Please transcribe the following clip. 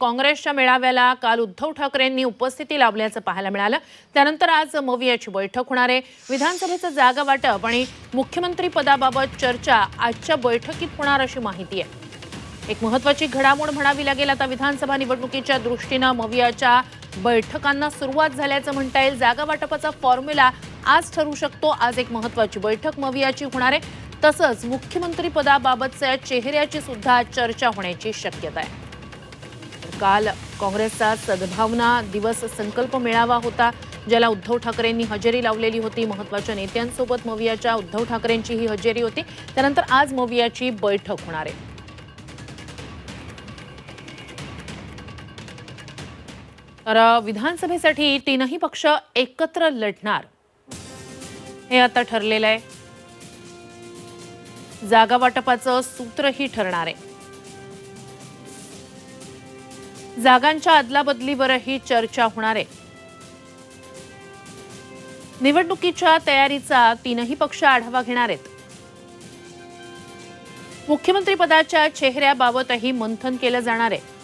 काँग्रेसच्या मेळाव्याला काल उद्धव ठाकरेंनी उपस्थिती लाभल्याचं पाहायला मिळालं. त्यानंतर आज मवियाची बैठक होणार आहे. विधानसभेचं जागा वाटप आणि मुख्यमंत्री पदाबाबत चर्चा आजच्या बैठकीत होणार अशी माहिती आहे. एक महत्वाची घडामोड म्हणावी लागेल आता विधानसभा निवडणुकीच्या दृष्टीनं मवियाच्या बैठकांना सुरुवात झाल्याचं म्हणता येईल. जागा वाटपाचा फॉर्म्युला आज ठरू शकतो. आज एक महत्वाची बैठक मवियाची होणार आहे. तसंच मुख्यमंत्रीपदाबाबतच्या चेहऱ्याची सुद्धा चर्चा होण्याची शक्यता आहे. काल काँग्रेसचा सद्भावना दिवस संकल्प मेळावा होता ज्याला उद्धव ठाकरेंनी हजेरी लावलेली होती. महत्त्वाच्या नेत्यांसोबत मवियाच्या उद्धव ठाकरेंची ही हजेरी होती. त्यानंतर आज मवियाची बैठक होणार आहे. तर विधानसभेसाठी तीनही पक्ष एकत्र लढणार. हे आता ठरलेलं आहे. जागा वाटपाचं सूत्रही ठरणार आहे. जागांच्या अदलाबदलीवरही चर्चा होणार आहे. निवडणुकीच्या तयारीचा तीनही पक्ष आढावा घेणार आहेत. मुख्यमंत्रीपदाच्या चेहऱ्याबाबतही मंथन केलं जाणार आहे.